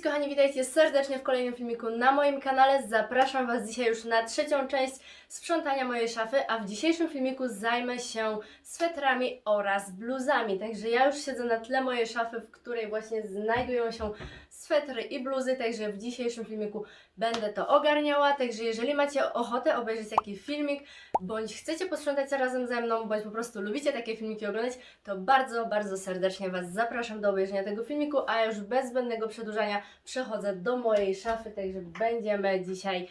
Cześć kochani, witajcie serdecznie w kolejnym filmiku na moim kanale. Zapraszam Was dzisiaj już na trzecią część sprzątania mojej szafy, a w dzisiejszym filmiku zajmę się swetrami oraz bluzami. Także ja już siedzę na tle mojej szafy, w której właśnie znajdują się swetry i bluzy, także w dzisiejszym filmiku będę to ogarniała. Także jeżeli macie ochotę obejrzeć taki filmik, bądź chcecie posprzątać razem ze mną, bądź po prostu lubicie takie filmiki oglądać, to bardzo, bardzo serdecznie Was zapraszam do obejrzenia tego filmiku, a już bez zbędnego przedłużania przechodzę do mojej szafy, także będziemy dzisiaj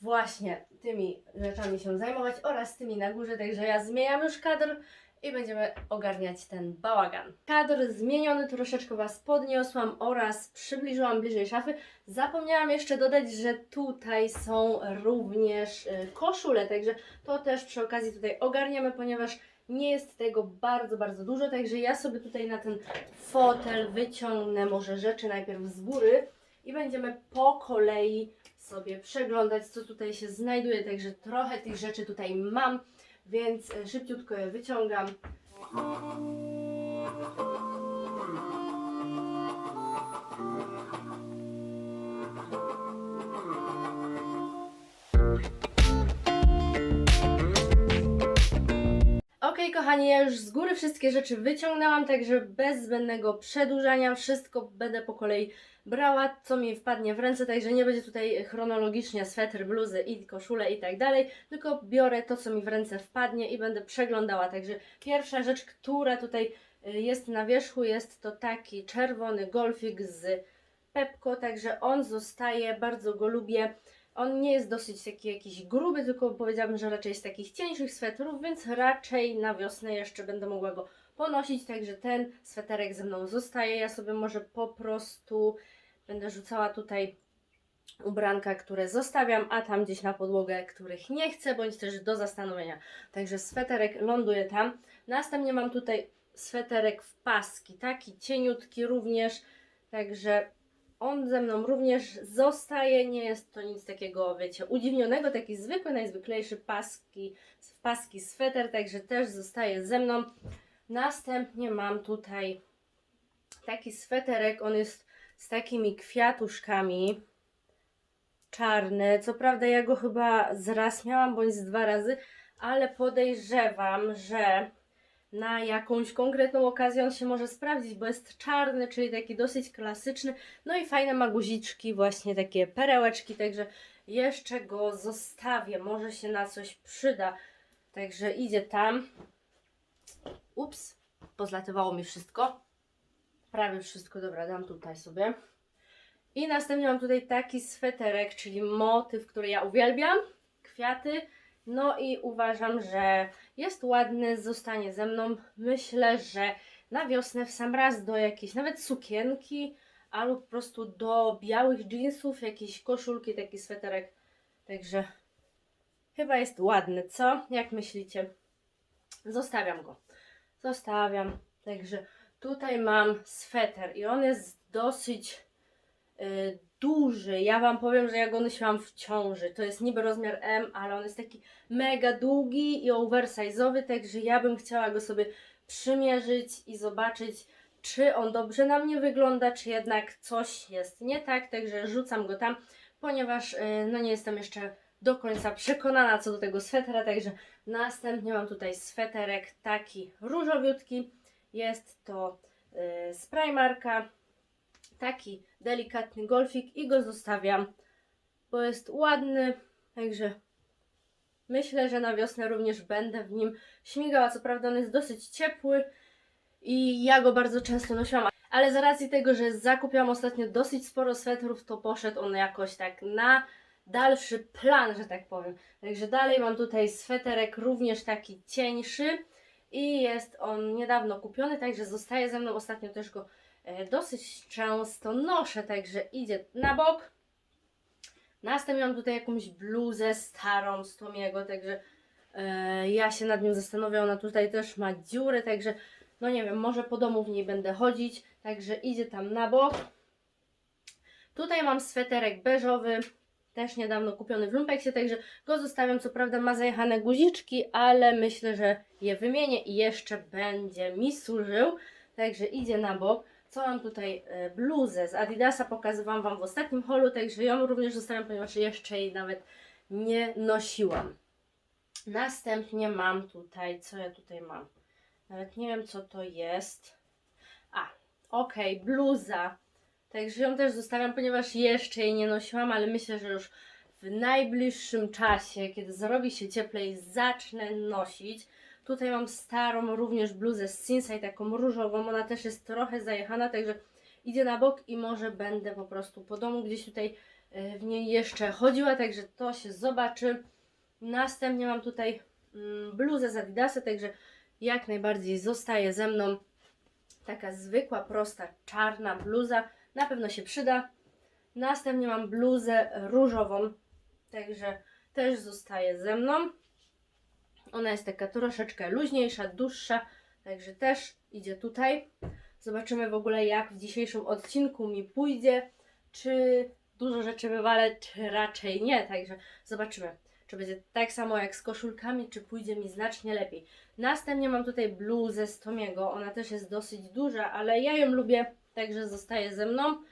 właśnie tymi rzeczami się zajmować oraz tymi na górze, także ja zmieniam już kadr i będziemy ogarniać ten bałagan. Kadr zmieniony, troszeczkę Was podniosłam oraz przybliżyłam bliżej szafy. Zapomniałam jeszcze dodać, że tutaj są również y, koszule, także to też przy okazji tutaj ogarniemy, ponieważ nie jest tego bardzo, bardzo dużo, także ja sobie tutaj na ten fotel wyciągnę może rzeczy najpierw z góry i będziemy po kolei sobie przeglądać, co tutaj się znajduje, także trochę tych rzeczy tutaj mam, więc e, szybciutko je wyciągam. Ok, kochani, ja już z góry wszystkie rzeczy wyciągnęłam, także bez zbędnego przedłużania wszystko będę po kolei brała, co mi wpadnie w ręce, także nie będzie tutaj chronologicznie swetr, bluzy i koszule i tak dalej, tylko biorę to, co mi w ręce wpadnie i będę przeglądała. Także pierwsza rzecz, która tutaj y, jest na wierzchu, jest to taki czerwony golfik z Pepko, także on zostaje, bardzo go lubię. On nie jest dosyć taki jakiś gruby, tylko powiedziałabym, że raczej z takich cieńszych swetrów, więc raczej na wiosnę jeszcze będę mogła go ponosić, także ten sweterek ze mną zostaje. Ja sobie może po prostu będę rzucała tutaj ubranka, które zostawiam, a tam gdzieś na podłogę, których nie chcę, bądź też do zastanowienia. Także sweterek ląduje tam. Następnie mam tutaj sweterek w paski, taki cieniutki również, także on ze mną również zostaje, nie jest to nic takiego, wiecie, udziwnionego, taki zwykły, najzwyklejszy paski, paski sweter, także też zostaje ze mną. Następnie mam tutaj taki sweterek, on jest z takimi kwiatuszkami, czarny, co prawda ja go chyba z raz miałam, bądź z dwa razy, ale podejrzewam, że na jakąś konkretną okazję on się może sprawdzić, bo jest czarny, czyli taki dosyć klasyczny. No i fajne ma guziczki, właśnie takie perełeczki, także jeszcze go zostawię, może się na coś przyda. Także idzie tam. Ups, pozlatywało mi wszystko. Prawie wszystko, dobra, dam tutaj sobie. I następnie mam tutaj taki sweterek, czyli motyw, który ja uwielbiam. Kwiaty. No i uważam, że jest ładny, zostanie ze mną. Myślę, że na wiosnę w sam raz do jakiejś nawet sukienki albo po prostu do białych jeansów, jakieś koszulki, taki sweterek. Także chyba jest ładny, co? Jak myślicie? Zostawiam go. Zostawiam. Także tutaj mam sweter i on jest dosyć duży. Ja Wam powiem, że ja go nosiłam w ciąży. To jest niby rozmiar M, ale on jest taki mega długi i oversize'owy, także ja bym chciała go sobie przymierzyć i zobaczyć, czy on dobrze na mnie wygląda, czy jednak coś jest nie tak, także rzucam go tam, ponieważ y, no nie jestem jeszcze do końca przekonana co do tego swetera, także następnie mam tutaj sweterek taki różowiutki, jest to y, z Primarka, taki delikatny golfik i go zostawiam, bo jest ładny, także myślę, że na wiosnę również będę w nim śmigała. Co prawda on jest dosyć ciepły i ja go bardzo często nosiłam, ale z racji tego, że zakupiłam ostatnio dosyć sporo swetrów, to poszedł on jakoś tak na dalszy plan, że tak powiem. Także dalej mam tutaj sweterek również taki cieńszy i jest on niedawno kupiony, także zostaje ze mną. Ostatnio też go dosyć często noszę, także idzie na bok. Następnie mam tutaj jakąś bluzę starą z Tomiego, także e, ja się nad nim zastanowię. Ona tutaj też ma dziury, także no nie wiem, może po domu w niej będę chodzić, także idzie tam na bok. Tutaj mam sweterek beżowy, też niedawno kupiony w Lumpeksie, także go zostawiam. Co prawda ma zajechane guziczki, ale myślę, że je wymienię i jeszcze będzie mi służył. Także idzie na bok. Co mam tutaj? E, Bluzę z Adidasa pokazywałam Wam w ostatnim holu, także ją również zostawiam, ponieważ jeszcze jej nawet nie nosiłam. Następnie mam tutaj, co ja tutaj mam? Nawet nie wiem, co to jest. A, okej, bluza. Także ją też zostawiam, ponieważ jeszcze jej nie nosiłam, ale myślę, że już w najbliższym czasie, kiedy zrobi się cieplej, zacznę nosić. Tutaj mam starą również bluzę z Sinsai, taką różową. Ona też jest trochę zajechana, także idzie na bok i może będę po prostu po domu gdzieś tutaj e, w niej jeszcze chodziła, także to się zobaczy. Następnie mam tutaj mm, bluzę z Adidasa, także jak najbardziej zostaje ze mną. Taka zwykła, prosta, czarna bluza. Na pewno się przyda. Następnie mam bluzę różową, także też zostaje ze mną. Ona jest taka troszeczkę luźniejsza, dłuższa, także też idzie tutaj. Zobaczymy w ogóle, jak w dzisiejszym odcinku mi pójdzie. Czy dużo rzeczy wywalę, czy raczej nie. Także zobaczymy, czy będzie tak samo jak z koszulkami, czy pójdzie mi znacznie lepiej. Następnie mam tutaj bluzę z Tomiego. Ona też jest dosyć duża, ale ja ją lubię, także zostaje ze mną.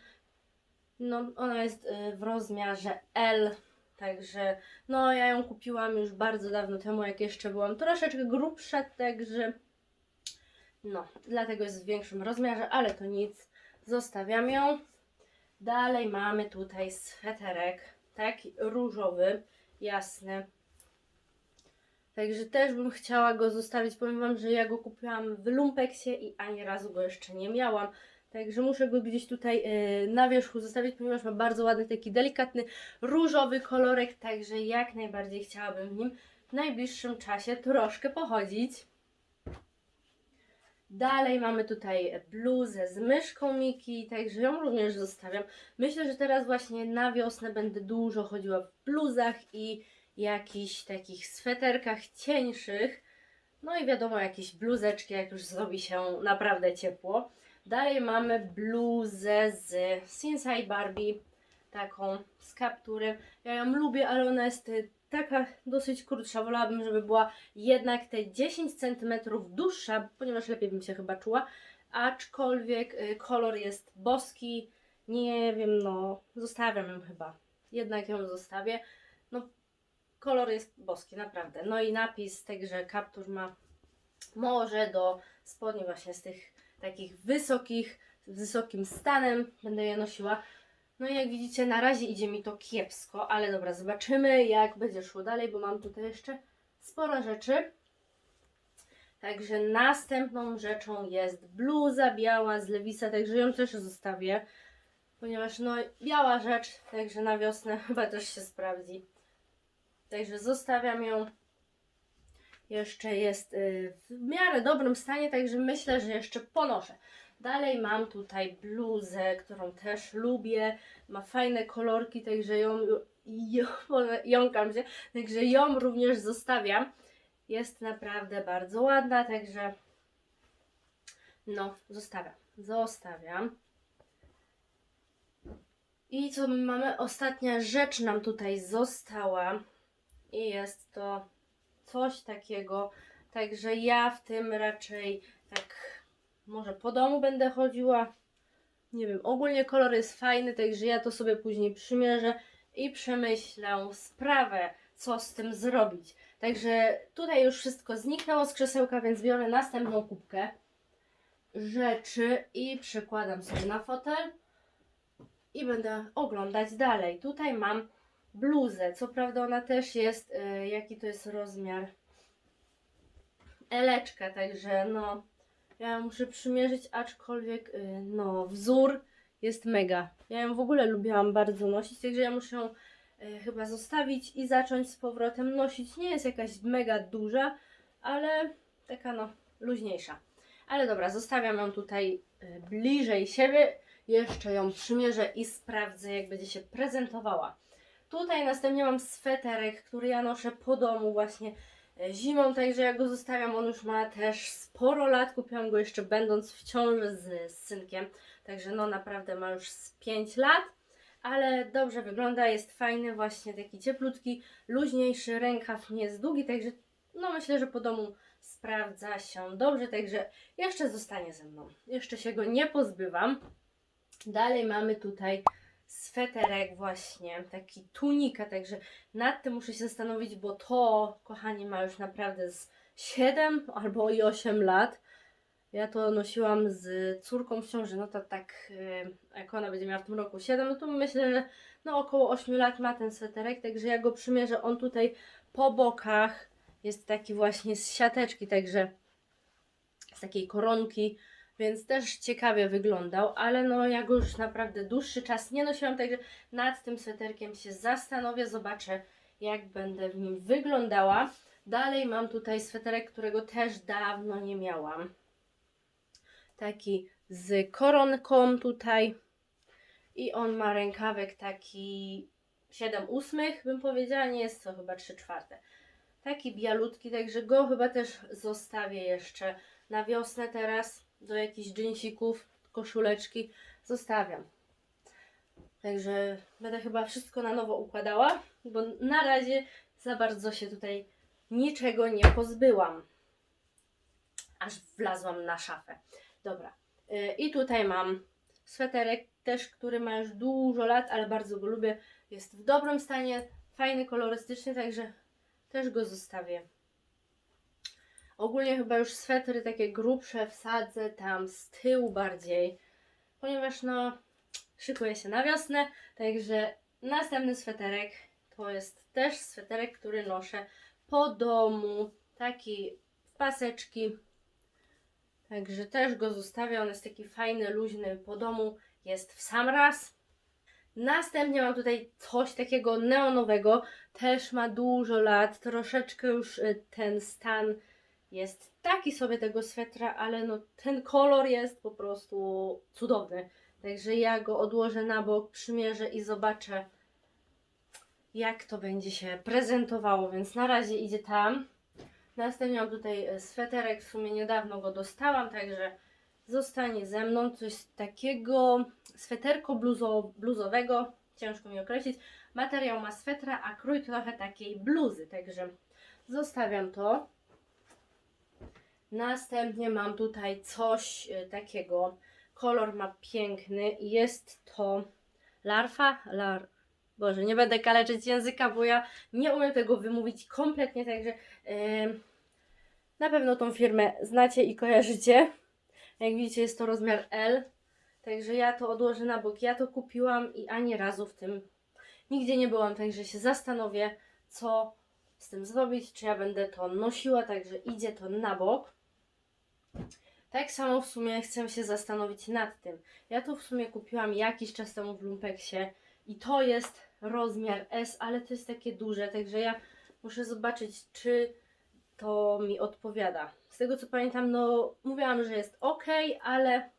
No, ona jest y, w rozmiarze L, także no ja ją kupiłam już bardzo dawno temu, jak jeszcze byłam troszeczkę grubsza, także no, dlatego jest w większym rozmiarze, ale to nic, zostawiam ją. Dalej mamy tutaj sweterek, taki różowy, jasny. Także też bym chciała go zostawić. Powiem Wam, że ja go kupiłam w Lumpeksie i ani razu go jeszcze nie miałam. Także muszę go gdzieś tutaj e, na wierzchu zostawić, ponieważ ma bardzo ładny, taki delikatny, różowy kolorek. Także jak najbardziej chciałabym w nim w najbliższym czasie troszkę pochodzić. Dalej mamy tutaj bluzę z myszką Miki, także ją również zostawiam. Myślę, że teraz właśnie na wiosnę będę dużo chodziła w bluzach i jakichś takich sweterkach cieńszych. No i wiadomo, jakieś bluzeczki, jak już zrobi się naprawdę ciepło. Dalej mamy bluzę z Sinsai Barbie, taką z kapturem. Ja ją lubię, ale ona jest y, taka dosyć krótsza. Wolałabym, żeby była jednak te 10 cm dłuższa, ponieważ lepiej bym się chyba czuła. Aczkolwiek y, kolor jest boski. Nie wiem, no, zostawiam ją chyba. Jednak ją zostawię. No, kolor jest boski, naprawdę. No i napis, także kaptur ma może do spodni właśnie z tych takich wysokich, z wysokim stanem będę je nosiła. No i jak widzicie, na razie idzie mi to kiepsko, ale dobra, zobaczymy jak będzie szło dalej, bo mam tutaj jeszcze sporo rzeczy. Także następną rzeczą jest bluza biała z Lewisa, także ją też zostawię, ponieważ no biała rzecz, także na wiosnę chyba też się sprawdzi. Także zostawiam ją. Jeszcze jest y, w miarę dobrym stanie, także myślę, że jeszcze ponoszę. Dalej mam tutaj bluzę, którą też lubię. Ma fajne kolorki, także ją, ją jąkam się, także ją również zostawiam. Jest naprawdę bardzo ładna, także no, zostawiam. Zostawiam. I co my mamy? Ostatnia rzecz nam tutaj została. I jest to coś takiego. Także ja w tym raczej tak może po domu będę chodziła. Nie wiem, ogólnie kolor jest fajny, także ja to sobie później przymierzę i przemyślę sprawę, co z tym zrobić. Także tutaj już wszystko zniknęło z krzesełka, więc biorę następną kubkę rzeczy i przykładam sobie na fotel i będę oglądać dalej. Tutaj mam bluzę, co prawda ona też jest, y, jaki to jest rozmiar, eleczka, także no ja ją muszę przymierzyć, aczkolwiek y, no wzór jest mega. Ja ją w ogóle lubiłam bardzo nosić, także ja muszę ją y, chyba zostawić i zacząć z powrotem nosić. Nie jest jakaś mega duża, ale taka no luźniejsza. Ale dobra, zostawiam ją tutaj bliżej siebie. Jeszcze ją przymierzę i sprawdzę, jak będzie się prezentowała. Tutaj następnie mam sweterek, który ja noszę po domu właśnie e, zimą, także ja go zostawiam. On już ma też sporo lat. Kupiłam go jeszcze będąc w ciąży z, z synkiem, także no naprawdę ma już z 5 lat. Ale dobrze wygląda, jest fajny, właśnie taki cieplutki, luźniejszy, rękaw nie jest długi, także no myślę, że po domu sprawdza się dobrze, także jeszcze zostanie ze mną. Jeszcze się go nie pozbywam. Dalej mamy tutaj sweterek właśnie, taki tunika, także nad tym muszę się zastanowić, bo to, kochani, ma już naprawdę z 7 albo i 8 lat. Ja to nosiłam z córką w ciąży, no to tak, yy, jak ona będzie miała w tym roku 7, no to myślę, że no około 8 lat ma ten sweterek, także ja go przymierzę, on tutaj po bokach jest taki właśnie z siateczki, także z takiej koronki, więc też ciekawie wyglądał, ale no ja go już naprawdę dłuższy czas nie nosiłam, także nad tym sweterkiem się zastanowię, zobaczę jak będę w nim wyglądała. Dalej mam tutaj sweterek, którego też dawno nie miałam. Taki z koronką tutaj i on ma rękawek taki 7 ósmych bym powiedziała, nie jest to chyba 3 czwarte. Taki bialutki, także go chyba też zostawię jeszcze na wiosnę teraz do jakichś dżinsików, koszuleczki zostawiam. Także będę chyba wszystko na nowo układała, bo na razie za bardzo się tutaj niczego nie pozbyłam. Aż wlazłam na szafę. Dobra. Yy, I tutaj mam sweterek też, który ma już dużo lat, ale bardzo go lubię. Jest w dobrym stanie, fajny, kolorystyczny, także też go zostawię. Ogólnie chyba już swetry takie grubsze wsadzę tam z tyłu bardziej, ponieważ no szykuję się na wiosnę, także następny sweterek to jest też sweterek, który noszę po domu, taki w paseczki, także też go zostawię, on jest taki fajny, luźny po domu, jest w sam raz. Następnie mam tutaj coś takiego neonowego, też ma dużo lat, troszeczkę już y, ten stan jest taki sobie tego swetra, ale no ten kolor jest po prostu cudowny. Także ja go odłożę na bok, przymierzę i zobaczę jak to będzie się prezentowało, więc na razie idzie tam. Następnie mam tutaj e, sweterek, w sumie niedawno go dostałam, także zostanie ze mną coś takiego sweterko bluzo, bluzowego, ciężko mi określić. Materiał ma swetra, a krój trochę takiej bluzy, także zostawiam to. Następnie mam tutaj coś e, takiego, kolor ma piękny jest to larfa, lar, Boże, nie będę kaleczyć języka, bo ja nie umiem tego wymówić kompletnie, także em, na pewno tą firmę znacie i kojarzycie. Jak widzicie jest to rozmiar L, także ja to odłożę na bok. Ja to kupiłam i ani razu w tym nigdzie nie byłam, także się zastanowię, co z tym zrobić, czy ja będę to nosiła, także idzie to na bok. Tak samo w sumie chcę się zastanowić nad tym. Ja to w sumie kupiłam jakiś czas temu w Lumpeksie i to jest rozmiar S, ale to jest takie duże, także ja muszę zobaczyć, czy to mi odpowiada. Z tego co pamiętam, no mówiłam, że jest ok, ale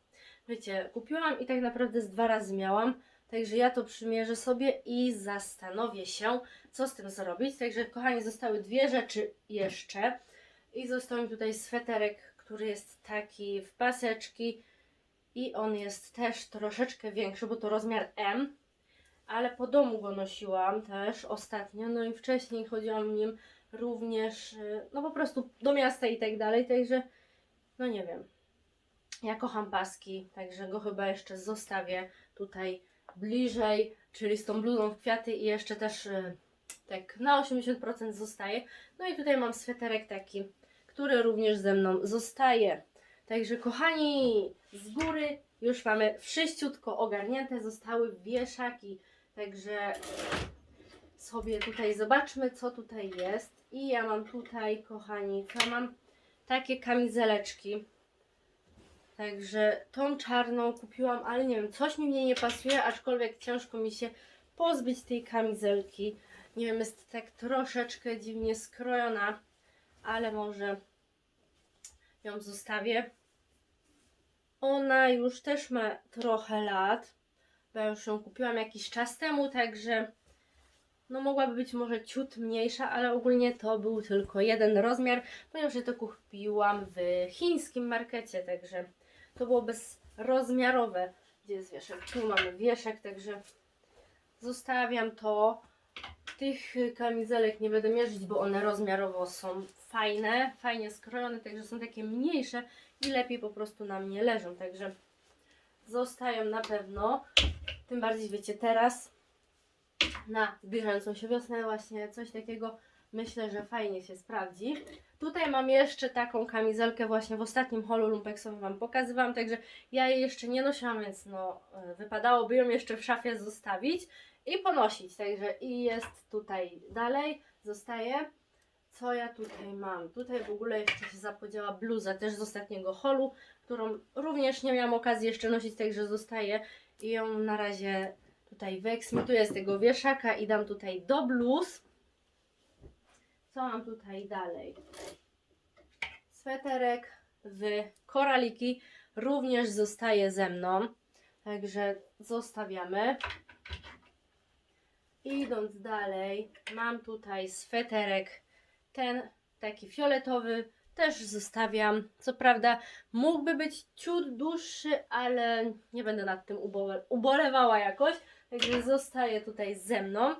wiecie, kupiłam i tak naprawdę z dwa razy miałam. Także ja to przymierzę sobie i zastanowię się, co z tym zrobić. Także, kochani, zostały dwie rzeczy jeszcze. I został mi tutaj sweterek, który jest taki w paseczki. I on jest też troszeczkę większy, bo to rozmiar M. Ale po domu go nosiłam też ostatnio. No i wcześniej chodziłam nim również, y, no po prostu do miasta i tak dalej. Także, no nie wiem. Ja kocham paski, także go chyba jeszcze zostawię tutaj bliżej, czyli z tą bluzą w kwiaty i jeszcze też y, tak na 80% zostaje. No i tutaj mam sweterek taki, który również ze mną zostaje. Także kochani, z góry już mamy wszyściutko ogarnięte, zostały wieszaki, także sobie tutaj zobaczmy co tutaj jest. I ja mam tutaj, kochani, ja mam? Takie kamizeleczki. Także tą czarną kupiłam, ale nie wiem, coś mi w niej nie pasuje, aczkolwiek ciężko mi się pozbyć tej kamizelki. Nie wiem, jest tak troszeczkę dziwnie skrojona, ale może ją zostawię. Ona już też ma trochę lat, bo ja już ją kupiłam jakiś czas temu, także no mogłaby być może ciut mniejsza, ale ogólnie to był tylko jeden rozmiar, ponieważ ja to kupiłam w chińskim markecie, także to było bezrozmiarowe. Gdzie jest wieszek? Tu mamy wieszek, także zostawiam to. Tych y, kamizelek nie będę mierzyć, bo one rozmiarowo są fajne, fajnie skrojone, także są takie mniejsze i lepiej po prostu na mnie leżą, także zostają na pewno. Tym bardziej wiecie teraz na zbliżającą się wiosnę właśnie coś takiego myślę, że fajnie się sprawdzi. Tutaj mam jeszcze taką kamizelkę właśnie w ostatnim holu lumpeksowym Wam pokazywałam, także ja jej jeszcze nie nosiłam, więc no y, wypadałoby ją jeszcze w szafie zostawić i ponosić. Także i jest tutaj dalej, zostaje. Co ja tutaj mam? Tutaj w ogóle jeszcze się zapodziała bluza też z ostatniego holu, którą również nie miałam okazji jeszcze nosić, także zostaje i ją na razie tutaj wyeksmituję z tego wieszaka i dam tutaj do bluz. Co mam tutaj dalej? Sweterek w koraliki również zostaje ze mną, także zostawiamy. Idąc dalej, mam tutaj sweterek, ten taki fioletowy, też zostawiam. Co prawda mógłby być ciut dłuższy, ale nie będę nad tym ubole- ubolewała jakoś, także zostaje tutaj ze mną.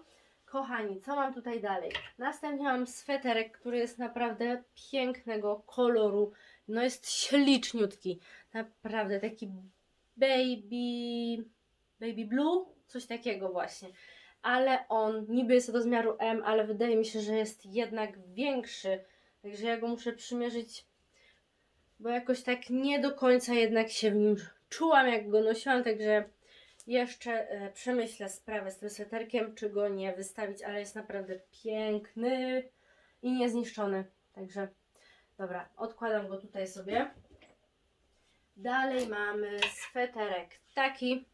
Kochani, co mam tutaj dalej? Następnie mam sweterek, który jest naprawdę pięknego koloru. No jest śliczniutki. Naprawdę taki baby baby blue, coś takiego właśnie. Ale on niby jest rozmiaru M, ale wydaje mi się, że jest jednak większy. Także ja go muszę przymierzyć, bo jakoś tak nie do końca jednak się w nim czułam, jak go nosiłam, także jeszcze e, przemyślę sprawę z tym sweterkiem, czy go nie wystawić, ale jest naprawdę piękny i niezniszczony. Także dobra, odkładam go tutaj sobie. Dalej mamy sweterek taki.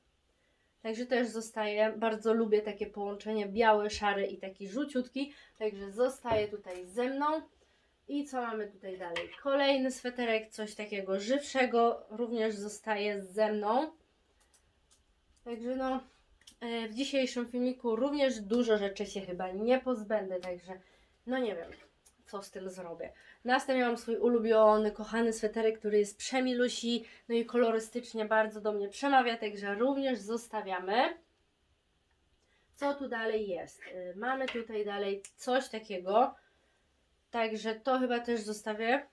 Także też zostaje. Bardzo lubię takie połączenie biały, szary i taki żółciutki. Także zostaje tutaj ze mną. I co mamy tutaj dalej? Kolejny sweterek, coś takiego żywszego, również zostaje ze mną. Także no, e, w dzisiejszym filmiku również dużo rzeczy się chyba nie pozbędę, także no nie wiem, co z tym zrobię. Następnie mam swój ulubiony, kochany sweterek, który jest przemilusi, no i kolorystycznie bardzo do mnie przemawia, także również zostawiamy. Co tu dalej jest? Y, Mamy tutaj dalej coś takiego, także to chyba też zostawię.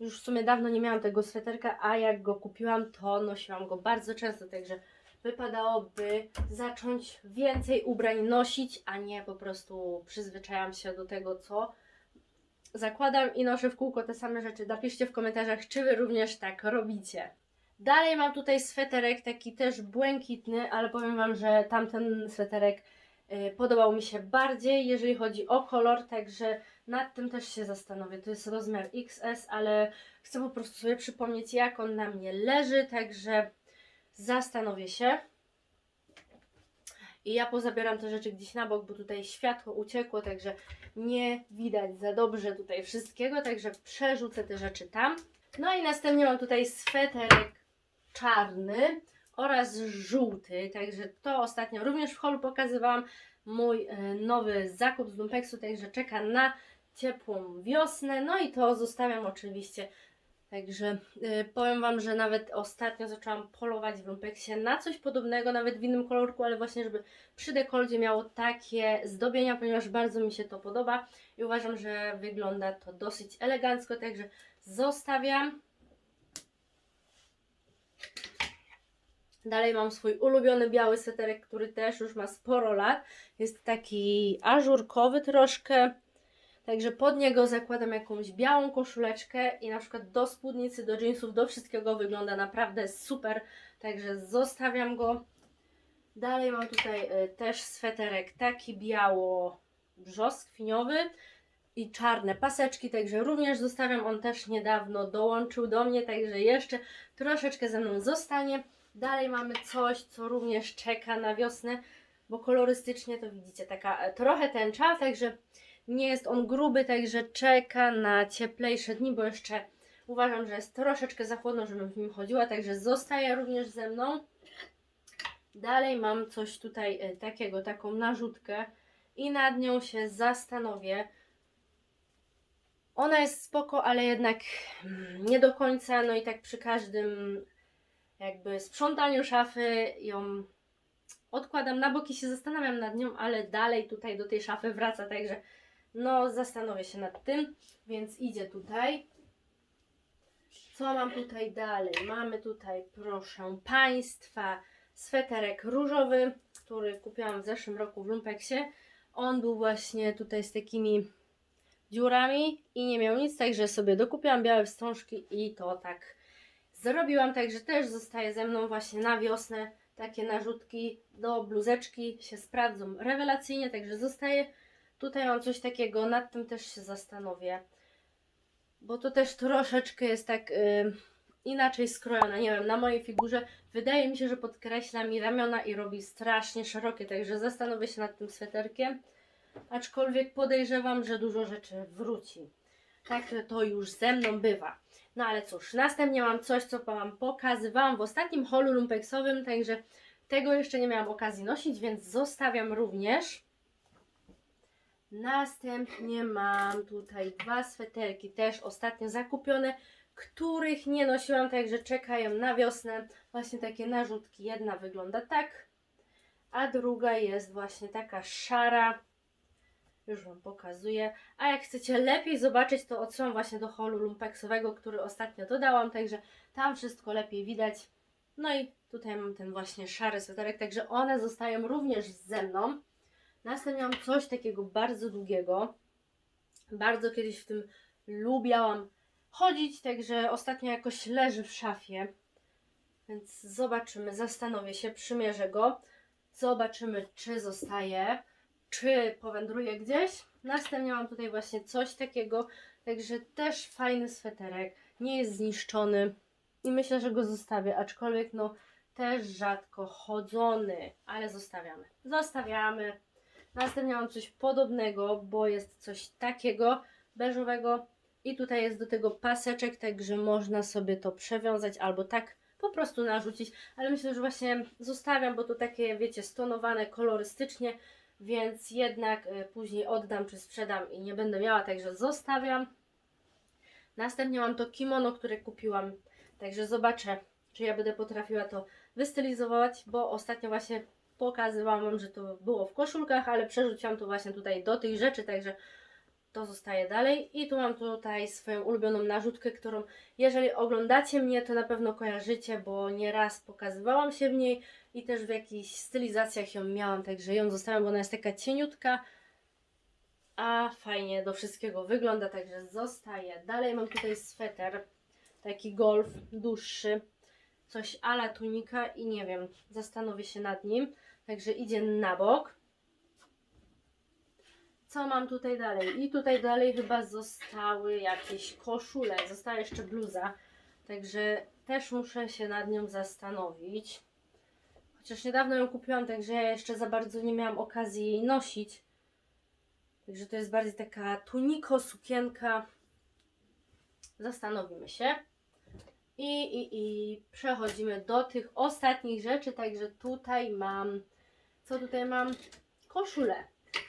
Już w sumie dawno nie miałam tego sweterka, a jak go kupiłam, to nosiłam go bardzo często, także wypadałoby zacząć więcej ubrań nosić, a nie po prostu przyzwyczajam się do tego, co zakładam i noszę w kółko te same rzeczy. Napiszcie w komentarzach, czy Wy również tak robicie. Dalej mam tutaj sweterek, taki też błękitny, ale powiem Wam, że tamten sweterek y, podobał mi się bardziej, jeżeli chodzi o kolor, także nad tym też się zastanowię. To jest rozmiar XS, ale chcę po prostu sobie przypomnieć, jak on na mnie leży, także zastanowię się. I ja pozabieram te rzeczy gdzieś na bok, bo tutaj światło uciekło, także nie widać za dobrze tutaj wszystkiego, także przerzucę te rzeczy tam. No i następnie mam tutaj sweterek czarny oraz żółty, także to ostatnio również w holu pokazywałam mój e, nowy zakup z Lumpeksu, także czeka na ciepłą wiosnę, no i to zostawiam oczywiście Także y, powiem Wam, że nawet ostatnio zaczęłam polować w lumpeksie na coś podobnego, nawet w innym kolorku, ale właśnie, żeby przy dekoldzie miało takie zdobienia, ponieważ bardzo mi się to podoba i uważam, że wygląda to dosyć elegancko, także zostawiam. Dalej mam swój ulubiony biały sweterek, który też już ma sporo lat. Jest taki ażurkowy troszkę. Także pod niego zakładam jakąś białą koszuleczkę i na przykład do spódnicy, do jeansów, do wszystkiego wygląda naprawdę super. Także zostawiam go. Dalej mam tutaj e, też sweterek taki biało-brzoskwiniowy i czarne paseczki, także również zostawiam. On też niedawno dołączył do mnie, także jeszcze troszeczkę ze mną zostanie. Dalej mamy coś, co również czeka na wiosnę, bo kolorystycznie to widzicie, taka e, trochę tęcza, także nie jest on gruby, także czeka na cieplejsze dni, bo jeszcze uważam, że jest troszeczkę za chłodno, żebym w nim chodziła, także zostaje również ze mną. Dalej mam coś tutaj e, takiego, taką narzutkę i nad nią się zastanowię. Ona jest spoko, ale jednak mm, nie do końca, no i tak przy każdym jakby sprzątaniu szafy ją odkładam na boki, się zastanawiam nad nią, ale dalej tutaj do tej szafy wraca, także no zastanowię się nad tym, więc idzie tutaj. Co mam tutaj dalej? Mamy tutaj, proszę Państwa, sweterek różowy, który kupiłam w zeszłym roku w Lumpeksie. On był właśnie tutaj z takimi dziurami i nie miał nic, także sobie dokupiłam białe wstążki i to tak zrobiłam, także też zostaje ze mną właśnie na wiosnę. Takie narzutki do bluzeczki się sprawdzą rewelacyjnie, także zostaje. Tutaj mam coś takiego, nad tym też się zastanowię, bo to też troszeczkę jest tak y, inaczej skrojone, nie wiem, na mojej figurze. Wydaje mi się, że podkreśla mi ramiona i robi strasznie szerokie, także zastanowię się nad tym sweterkiem. Aczkolwiek podejrzewam, że dużo rzeczy wróci. Także to już ze mną bywa. No ale cóż, następnie mam coś, co Wam pokazywałam w ostatnim holu lumpeksowym, także tego jeszcze nie miałam okazji nosić, więc zostawiam również. Następnie mam tutaj dwa sweterki, też ostatnio zakupione, których nie nosiłam, także czekają na wiosnę. Właśnie takie narzutki. Jedna wygląda tak, a druga jest właśnie taka szara. Już Wam pokazuję. A jak chcecie lepiej zobaczyć, to odsyłam właśnie do holu lumpeksowego, który ostatnio dodałam, także tam wszystko lepiej widać. No i tutaj mam ten właśnie szary sweterek, także one zostają również ze mną. Następnie mam coś takiego bardzo długiego. Bardzo kiedyś w tym lubiałam chodzić, także ostatnio jakoś leży w szafie. Więc zobaczymy, zastanowię się, przymierzę go. Zobaczymy, czy zostaje, czy powędruje gdzieś. Następnie mam tutaj właśnie coś takiego, także też fajny sweterek. Nie jest zniszczony i myślę, że go zostawię, aczkolwiek no też rzadko chodzony, ale zostawiamy. Zostawiamy. Następnie mam coś podobnego, bo jest coś takiego beżowego i tutaj jest do tego paseczek, także można sobie to przewiązać albo tak po prostu narzucić, ale myślę, że właśnie zostawiam, bo to takie, wiecie, stonowane kolorystycznie, więc jednak y, później oddam czy sprzedam i nie będę miała, także zostawiam. Następnie mam to kimono, które kupiłam, także zobaczę, czy ja będę potrafiła to wystylizować, bo ostatnio właśnie pokazywałam Wam, że to było w koszulkach, ale przerzuciłam to właśnie tutaj do tych rzeczy, także to zostaje dalej. I tu mam tutaj swoją ulubioną narzutkę, którą jeżeli oglądacie mnie, to na pewno kojarzycie, bo nieraz pokazywałam się w niej i też w jakichś stylizacjach ją miałam, także ją zostawiam, bo ona jest taka cieniutka, a fajnie do wszystkiego wygląda, także zostaje. Dalej mam tutaj sweter, taki golf, dłuższy, coś ala tunika i nie wiem, zastanowię się nad nim, także idzie na bok. Co mam tutaj dalej? I tutaj dalej chyba zostały jakieś koszule, została jeszcze bluza, także też muszę się nad nią zastanowić. Chociaż niedawno ją kupiłam, także ja jeszcze za bardzo nie miałam okazji jej nosić. Także to jest bardziej taka tuniko, sukienka. Zastanowimy się. I, i, I przechodzimy do tych ostatnich rzeczy, także tutaj mam, co tutaj mam? Koszulę.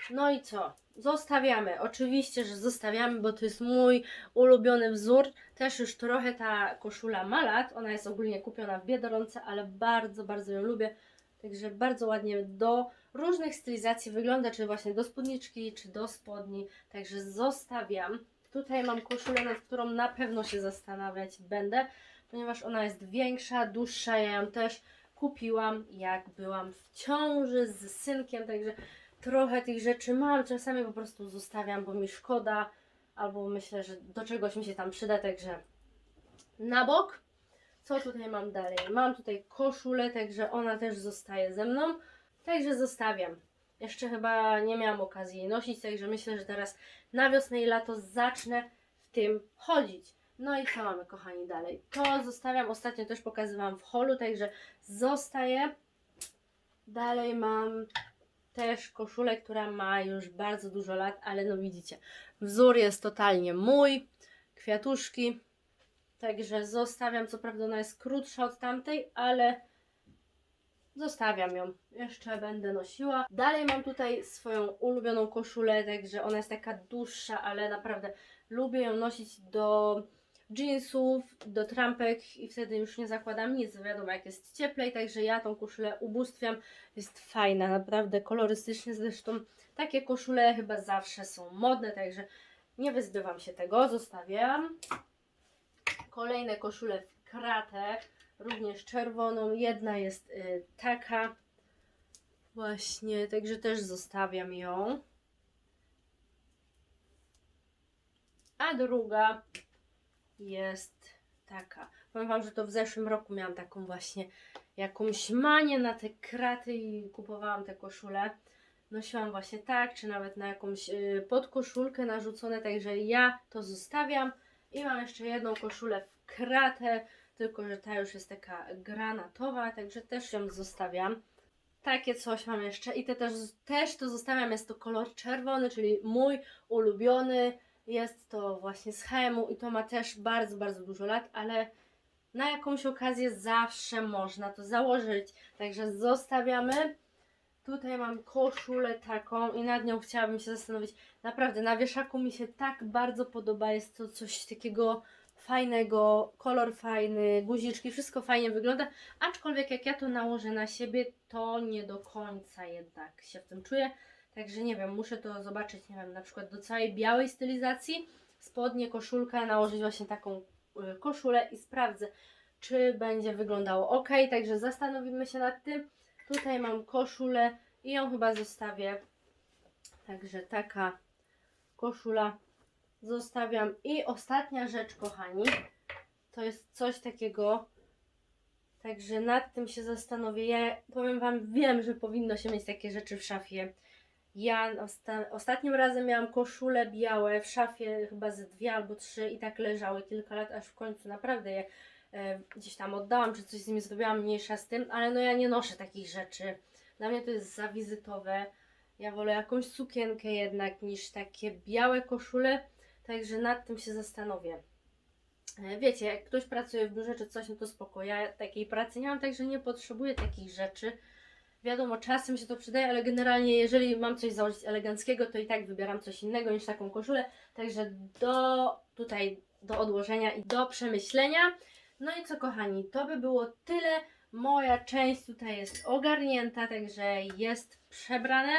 No i co? Zostawiamy. Oczywiście, że zostawiamy, bo to jest mój ulubiony wzór. Też już trochę ta koszula ma lat. Ona jest ogólnie kupiona w Biedronce, ale bardzo, bardzo ją lubię. Także bardzo ładnie do różnych stylizacji wygląda, czy właśnie do spódniczki, czy do spodni. Także zostawiam. Tutaj mam koszulę, nad którą na pewno się zastanawiać będę, ponieważ ona jest większa, dłuższa. Ja ją też kupiłam, jak byłam w ciąży z synkiem, także trochę tych rzeczy mam. Czasami po prostu zostawiam, bo mi szkoda, albo myślę, że do czegoś mi się tam przyda, także na bok. Co tutaj mam dalej? Mam tutaj koszulę, także ona też zostaje ze mną. Także zostawiam. Jeszcze chyba nie miałam okazji jej nosić, także myślę, że teraz na wiosnę i lato zacznę w tym chodzić. No i co mamy, kochani, dalej? To zostawiam. Ostatnio też pokazywałam w holu, także zostaje. Dalej mam też koszulę, która ma już bardzo dużo lat, ale no widzicie, wzór jest totalnie mój. Kwiatuszki, Także zostawiam, co prawda ona jest krótsza od tamtej, ale zostawiam ją. Jeszcze będę nosiła. Dalej mam tutaj swoją ulubioną koszulę, także ona jest taka dłuższa, ale naprawdę lubię ją nosić do jeansów, do trampek i wtedy już nie zakładam nic, wiadomo jak jest cieplej, także ja tą koszulę ubóstwiam, jest fajna, naprawdę kolorystycznie, zresztą takie koszule chyba zawsze są modne, także nie wyzbywam się tego, zostawiam. Kolejne koszule w kratę, również czerwoną, jedna jest y, taka właśnie, także też zostawiam ją. A druga jest taka. Powiem Wam, że to w zeszłym roku miałam taką właśnie jakąś manię na te kraty i kupowałam te koszule. Nosiłam właśnie tak, czy nawet na jakąś y, podkoszulkę narzucone, także ja to zostawiam. I mam jeszcze jedną koszulę w kratę, tylko że ta już jest taka granatowa, także też ją zostawiam. Takie coś mam jeszcze i te też, też to zostawiam, jest to kolor czerwony, czyli mój ulubiony. Jest to właśnie z i to ma też bardzo, bardzo dużo lat, ale na jakąś okazję zawsze można to założyć. Także zostawiamy. Tutaj mam koszulę taką i nad nią chciałabym się zastanowić. Naprawdę na wieszaku mi się tak bardzo podoba. Jest to coś takiego fajnego, kolor fajny, guziczki, wszystko fajnie wygląda. Aczkolwiek jak ja to nałożę na siebie, to nie do końca jednak się w tym czuję. Także nie wiem, muszę to zobaczyć, nie wiem, na przykład do całej białej stylizacji, spodnie, koszulka, nałożyć właśnie taką y, koszulę i sprawdzę, czy będzie wyglądało ok. Także zastanowimy się nad tym. Tutaj mam koszulę i ją chyba zostawię. Także taka koszula zostawiam. I ostatnia rzecz, kochani, to jest coś takiego. Także nad tym się zastanowię. Ja powiem Wam, wiem, że powinno się mieć takie rzeczy w szafie. Ja osta- ostatnim razem miałam koszule białe w szafie, chyba ze dwie albo trzy i tak leżały kilka lat, aż w końcu naprawdę je e, gdzieś tam oddałam, czy coś z nimi zrobiłam, mniejsza z tym, ale no ja nie noszę takich rzeczy. Dla mnie to jest za wizytowe. Ja wolę jakąś sukienkę jednak niż takie białe koszule, także nad tym się zastanowię. E, Wiecie, jak ktoś pracuje w biurze czy coś, no to spoko. Ja takiej pracy nie mam, także nie potrzebuję takich rzeczy. Wiadomo, czasem się to przydaje, ale generalnie jeżeli mam coś założyć eleganckiego, to i tak wybieram coś innego niż taką koszulę. Także do tutaj do odłożenia i do przemyślenia. No i co kochani, to by było tyle. Moja część tutaj jest ogarnięta, także jest przebrane.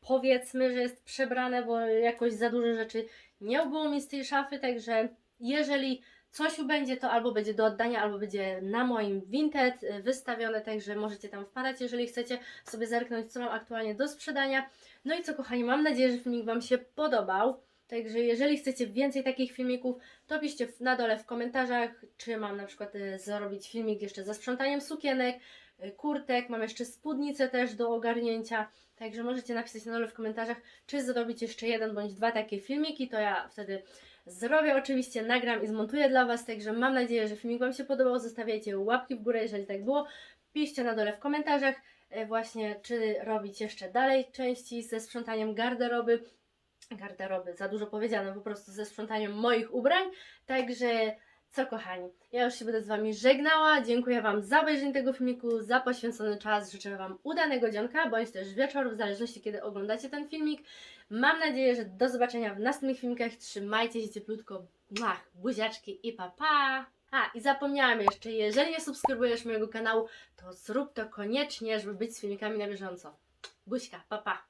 Powiedzmy, że jest przebrane, bo jakoś za dużo rzeczy nie było mi z tej szafy, także jeżeli coś ubędzie, to albo będzie do oddania, albo będzie na moim Vinted y, wystawione, także możecie tam wpadać, jeżeli chcecie sobie zerknąć, co mam aktualnie do sprzedania. No i co kochani, mam nadzieję, że filmik Wam się podobał. Także jeżeli chcecie więcej takich filmików, to piszcie na dole w komentarzach, czy mam na przykład y, zrobić filmik jeszcze ze sprzątaniem sukienek, y, kurtek, mam jeszcze spódnicę też do ogarnięcia. Także możecie napisać na dole w komentarzach, czy zrobić jeszcze jeden bądź dwa takie filmiki, to ja wtedy zrobię. Oczywiście, nagram i zmontuję dla Was, także mam nadzieję, że filmik Wam się podobał, zostawiajcie łapki w górę, jeżeli tak było, piszcie na dole w komentarzach e, właśnie, czy robić jeszcze dalej części ze sprzątaniem garderoby, garderoby, za dużo powiedziane, po prostu ze sprzątaniem moich ubrań, także co kochani, ja już się będę z Wami żegnała, dziękuję Wam za obejrzenie tego filmiku, za poświęcony czas, życzę Wam udanego dzionka, bądź też wieczoru, w zależności kiedy oglądacie ten filmik. Mam nadzieję, że do zobaczenia w następnych filmikach, trzymajcie się cieplutko, Mach, buziaczki i pa pa! A, i zapomniałam jeszcze, jeżeli nie subskrybujesz mojego kanału, to zrób to koniecznie, żeby być z filmikami na bieżąco. Buźka, pa pa!